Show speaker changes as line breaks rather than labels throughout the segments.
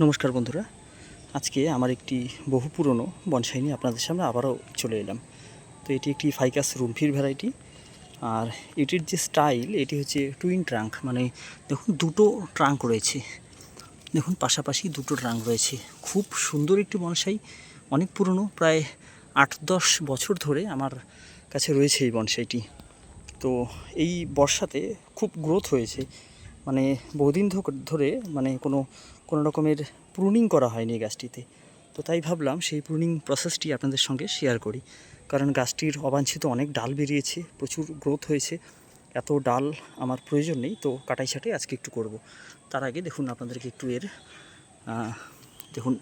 নমস্কার বন্ধুরা। আজকে আমার একটি বহু পুরনো বনসাই নিয়ে আপনাদের সামনে আবারও চলে এলাম। তো এটি একটি ফাইকাস রুমফির ভ্যারাইটি। আর এটির যে স্টাইল, এটি হচ্ছে টুইন ট্রাঙ্ক। মানে দেখুন, দুটো ট্রাঙ্ক রয়েছে। দেখুন, পাশাপাশি দুটো ট্রাঙ্ক রয়েছে। খুব সুন্দর একটি বনসাই। অনেক পুরনো, প্রায় আট দশ বছর ধরে আমার কাছে রয়েছে এই বনসাইটি। তো এই বর্ষাতে খুব গ্রোথ হয়েছে। মানে বহুদিন ধরে মানে কোনো কোনো রকমের প্রুনিং করা হয়নি গাছটিতে। তো তাই ভাবলাম সেই প্রুনিং প্রসেসটি আপনাদের সঙ্গে শেয়ার করি। কারণ গাছটির অবাঞ্ছিত অনেক ডাল বেরিয়েছে, প্রচুর গ্রোথ হয়েছে। এত ডাল আমার প্রয়োজন নেই, তো কাটাই ছাটাই আজকে একটু করব। তার আগে দেখুন আপনাদেরকে একটু এর দেখুন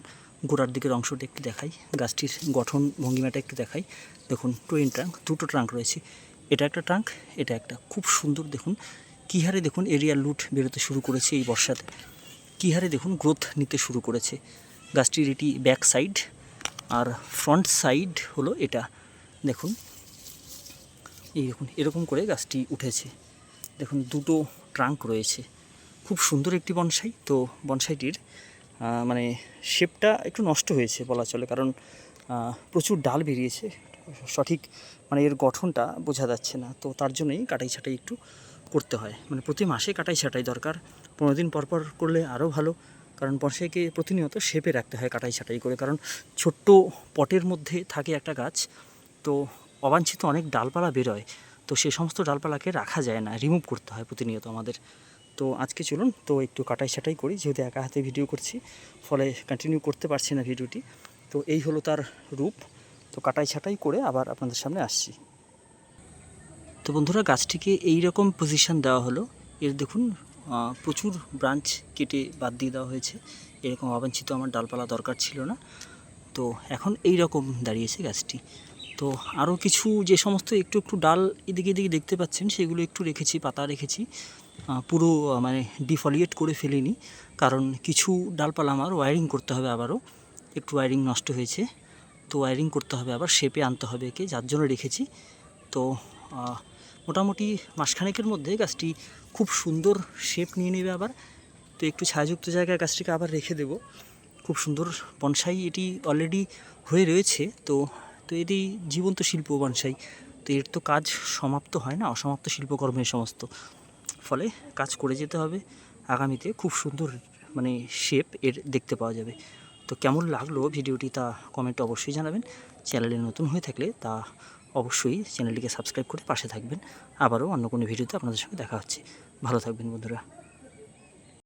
গোড়ার দিকের অংশটা একটু দেখাই, গাছটির গঠন ভঙ্গিমাটা একটু দেখাই। দেখুন টুইন ট্রাঙ্ক, দুটো ট্রাঙ্ক রয়েছে। এটা একটা ট্রাঙ্ক, এটা একটা। খুব সুন্দর দেখুন কী হারে দেখুন এরিয়া লুট বেরোতে শুরু করেছে এই বর্ষাতে? কী হারে দেখুন গ্রোথ নিতে শুরু করেছে? গাছটির এটি ব্যাক সাইড আর ফ্রন্ট সাইড হলো এটা। দেখুন, এই দেখুন, এরকম করে গাছটি উঠেছে। দেখুন, দুটো ট্রাঙ্ক রয়েছে। খুব সুন্দর একটি বনসাই। তো বনসাইটির মানে শেপটা একটু নষ্ট হয়েছে বলা চলে, কারণ প্রচুর ডাল বেরিয়েছে। সঠিক মানে এর গঠনটা বোঝা যাচ্ছে না। তো তার জন্যই কাটাই ছাটাই একটু করতে হয়। মানে প্রতি মাসে কাটাই ছাটাই দরকার। পনেরো দিন পর পর করলে আরও ভালো। কারণ বনসাইকে প্রতিনিয়ত শেপে রাখতে হয় কাটাই ছাটাই করে। কারণ ছোট্ট পটের মধ্যে থাকে একটা গাছ, তো অবাঞ্ছিত অনেক ডালপালা বেরোয়। তো সে সমস্ত ডালপালাকে রাখা যায় না রিমুভ করতে হয় প্রতিনিয়ত আমাদের। তো আজকে চলুন, তো একটু কাটাই ছাটাই করি। যেহেতু একা হাতে ভিডিও করছি, ফলে কন্টিনিউ করতে পারছি না ভিডিওটি তো এই হলো তার রূপ। তো কাটাই ছাটাই করে আবার আপনাদের সামনে আসছি। তো বন্ধুরা, গাছটিকে এই রকম পজিশন দেওয়া হলো। এর দেখুন প্রচুর ব্রাঞ্চ কেটে বাদ দিয়ে দেওয়া হয়েছে। এরকম অবাঞ্ছিত আমার ডালপালা দরকার ছিল না। তো এখন এই রকম দাঁড়িয়েছে গাছটি। তো আরও কিছু যে সমস্ত একটু একটু ডাল এদিকে এদিকে দেখতে পাচ্ছেন, সেগুলো একটু রেখেছি, পাতা রেখেছি। পুরো মানে ডিফলিয়েট করে ফেলিনি। কারণ কিছু ডালপালা আমার ওয়ারিং করতে হবে আবারও। একটু ওয়ারিং নষ্ট হয়েছে। তো ওয়ারিং করতে হবে আবার শেপে আনতে হবে একে, যার জন্য রেখেছি। তো মোটামুটি মাসখানেকের মধ্যে গাছটি খুব সুন্দর শেপ নিয়ে নেবে আবার। তো একটু ছায়াযুক্ত জায়গায় গাছটিকে আবার রেখে দেবো। খুব সুন্দর বনসাই এটি অলরেডি হয়ে রয়েছে। তো তো এটি জীবন্ত শিল্প বনসাই। তো এর তো কাজ সমাপ্ত হয় না, অসমাপ্ত শিল্পকর্মের সমস্ত। ফলে কাজ করে যেতে হবে। আগামীতে খুব সুন্দর মানে শেপ এর দেখতে পাওয়া যাবে। তো কেমন লাগল ভিডিওটি তা কমেন্টে অবশ্যই জানাবেন। চ্যানেলে নতুন হয়ে থাকলে তা অবশ্যই চ্যানেলটিকে সাবস্ক্রাইব করে পাশে থাকবেন। আবারও অন্য কোনো ভিডিওতে আপনাদের সঙ্গে দেখা হচ্ছে। ভালো থাকবেন বন্ধুরা।